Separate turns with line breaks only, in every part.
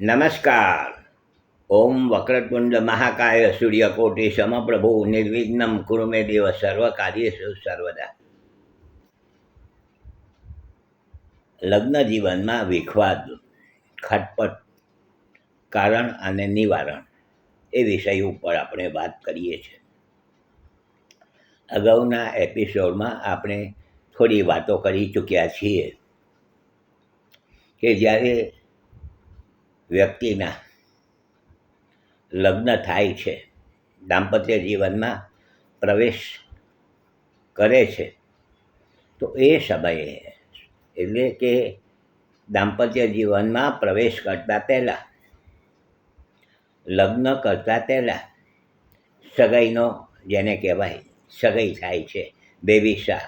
નમસ્કાર. ઓમ વક્રતુંડ મહાકાય સૂર્યકોટિ સમપ્રભુ નિર્વિઘ્નમ કુરુમે દેવ સર્વ કાર્યેશુ સર્વદા. લગ્ન જીવનમાં વિખવાદ, ખટપટ, કારણ અને નિવારણ એ વિષય ઉપર આપણે વાત કરીએ છીએ. અગાઉના એપિસોડમાં આપણે થોડી વાતો કરી ચૂક્યા છીએ કે જ્યારે વ્યક્તિના લગ્ન થાય છે, દાંપત્ય જીવનમાં પ્રવેશ કરે છે, તો એ સમયે એટલે કે દાંપત્ય જીવનમાં પ્રવેશ કરતા પહેલાં, લગ્ન કરતાં પહેલાં સગાઈનો જેને કહેવાય સગાઈ થાય છે, બેબી શાહ.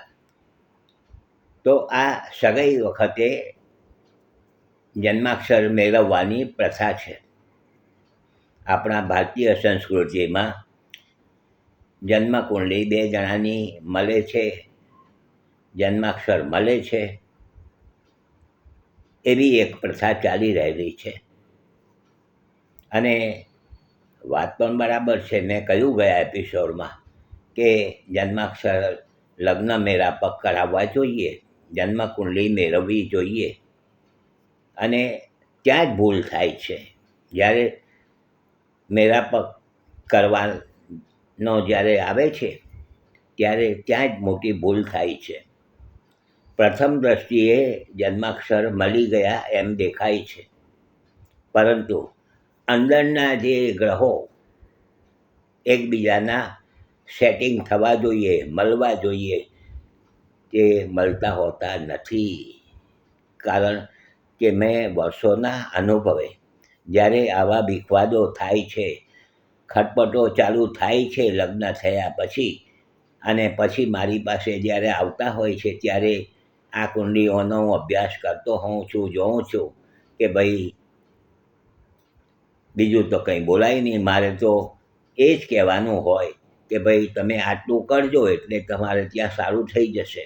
તો આ સગાઈ વખતે જન્માક્ષર મેળવવાની પ્રથા છે. આપણા ભારતીય સંસ્કૃતિમાં જન્મકુંડલી બે જણાની મળે છે, જન્માક્ષર મળે છે, એવી એક પ્રથા ચાલી રહેલી છે. અને વાત પણ બરાબર છે, મેં કહ્યું ગયા એપિસોડમાં કે જન્માક્ષર લગ્ન મેળાપક કરાવવા જોઈએ, જન્મકુંડલી મેળવવી જોઈએ. અને ત્યાં જ ભૂલ થાય છે. જ્યારે મેળાપ કરવાનો જ્યારે આવે છે, ત્યારે ત્યાં જ મોટી ભૂલ થાય છે. પ્રથમ દ્રષ્ટિએ જન્માક્ષર મળી ગયા એમ દેખાય છે. પરંતુ અંદરના જે ગ્રહો એકબીજાના સેટિંગ થવા જોઈએ, મળવા જોઈએ, તે મળતા હોતા નથી. કારણ કે મેં વર્ષોના અનુભવે. જ્યારે આવા વિખવાદો થાય છે, ખટપટો ચાલુ થાય છે લગ્ન થયા પછી અને પછી મારી પાસે જ્યારે આવતા હોય છે ત્યારે આ કુંડીઓનો હું અભ્યાસ કરતો હોઉં છું, જોઉં છું કે ભાઈ બીજું તો કંઈ બોલાય નહીં. મારે તો એ જ કહેવાનું હોય કે ભાઈ તમે આટલું કરજો એટલે તમારે ત્યાં સારું થઈ જશે.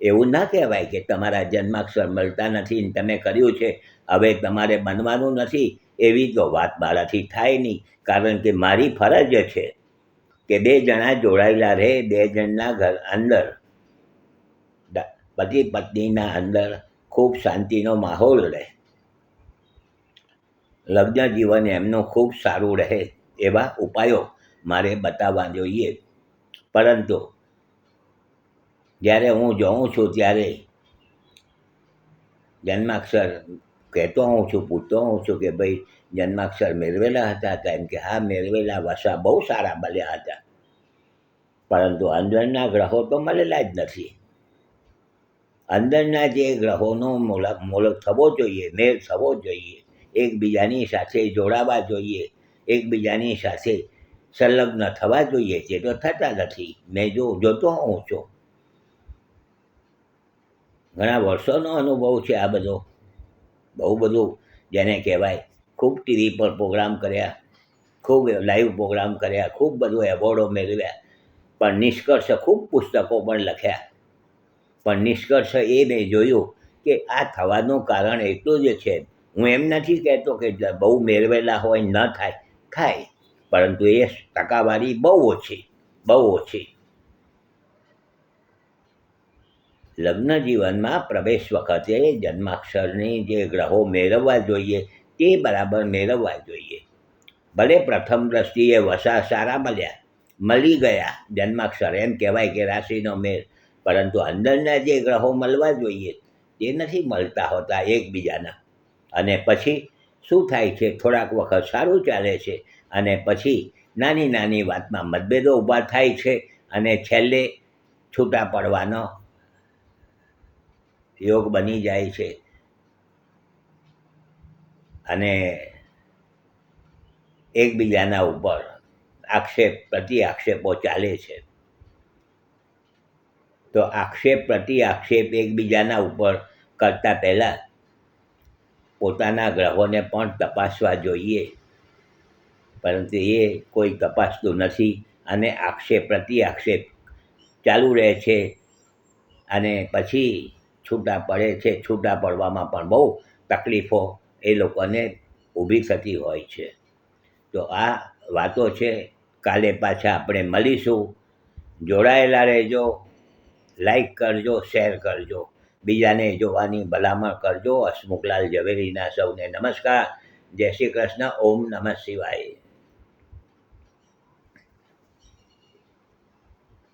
એવું ના કહેવાય કે તમારા જન્માક્ષર મળતા નથી ને તમે કર્યું છે. હવે તમારે બનવાનું નથી. એવી તો વાત મારાથી થાય નહીં. કારણ કે મારી ફરજ છે કે બે જણા જોડાયેલા રહે, બે જણના ઘર અંદર. પતિ પત્નીના અંદર ખૂબ શાંતિનો માહોલ રહે. લગ્ન જીવન એમનું ખૂબ સારું રહે એવા ઉપાયો મારે બતાવવા જોઈએ. પરંતુ જ્યારે હું જોઉં છું ત્યારે જન્માક્ષર કહેતો હોઉં છું, પૂછતો હોઉં છું કે ભાઈ જન્માક્ષર મેળવેલા હતા? કેમ કે હા, મેળવેલા વસા બહુ સારા મળ્યા હતા. પરંતુ અંદરના ગ્રહો તો મળેલા જ નથી. અંદરના જે ગ્રહોનો મોલક મોલક થવો જોઈએ, મેળ થવો જોઈએ, એકબીજાની સાથે જોડાવા જોઈએ, એકબીજાની સાથે સંલગ્ન થવા જોઈએ, જે તો થતા નથી. મેં જો, જોતો હોઉં છું. ઘણા વર્ષોનો અનુભવ છે આ બધો. બહુ બધું જેને કહેવાય. ખૂબ ટીવી પર પ્રોગ્રામ કર્યા, ખૂબ લાઈવ પ્રોગ્રામ કર્યા, ખૂબ બધું એવોર્ડો મેળવ્યા. પણ નિષ્કર્ષ ખૂબ પુસ્તકો પણ લખ્યા. પણ નિષ્કર્ષ એ મેં જોયું કે આ થવાનું કારણ એટલું જ છે. હું એમ નથી કહેતો કે બહુ મેળવેલા હોય ન થાય. થાય. પરંતુ એ ટકાવારી બહુ ઓછી બહુ ઓછી. લગ્ન જીવનમાં પ્રવેશ વખતે જન્માક્ષરની જે ગ્રહો મેળવવા જોઈએ, તે બરાબર મેળવવા જોઈએ. ભલે પ્રથમ દ્રષ્ટિએ વસા સારા મળ્યા, મળી ગયા જન્માક્ષર, એમ કહેવાય કે રાશિનો મેળ. પરંતુ અંદરના જે ગ્રહો મળવા જોઈએ, તે નથી મળતા હોતા એકબીજાના. અને પછી શું થાય છે? થોડાક વખત સારું ચાલે છે અને પછી નાની નાની વાતમાં મતભેદો ઊભા થાય છે અને છેલ્લે છૂટા પડવાનો યોગ બની જાય છે. અને એકબીજાના ઉપર આક્ષેપ પ્રતિ આક્ષેપો ચાલે છે. તો આક્ષેપ પ્રતિ આક્ષેપ એકબીજાના ઉપર કરતા પહેલાં પોતાના ગ્રહોને પણ તપાસવા જોઈએ. પરંતુ એ કોઈ તપાસતું નથી અને આક્ષેપ પ્રતિ આક્ષેપ ચાલુ રહે છે. અને પછી છૂટા પડે છે, છૂટા પડવામાં પણ બહુ તકલીફો એ લોકોને ઊભી થતી હોય છે. તો આ વાતો છે, કાલે પાછા આપણે મળીશું. જોડાયેલા રહેજો, લાઈક કરજો, શેર કરજો. બીજાને જોવાની ભલામણ કરજો. હસમુખલાલ ઝવેરીના સૌને નમસ્કાર. જય શ્રી કૃષ્ણ, ઓમ નમઃ શિવાય.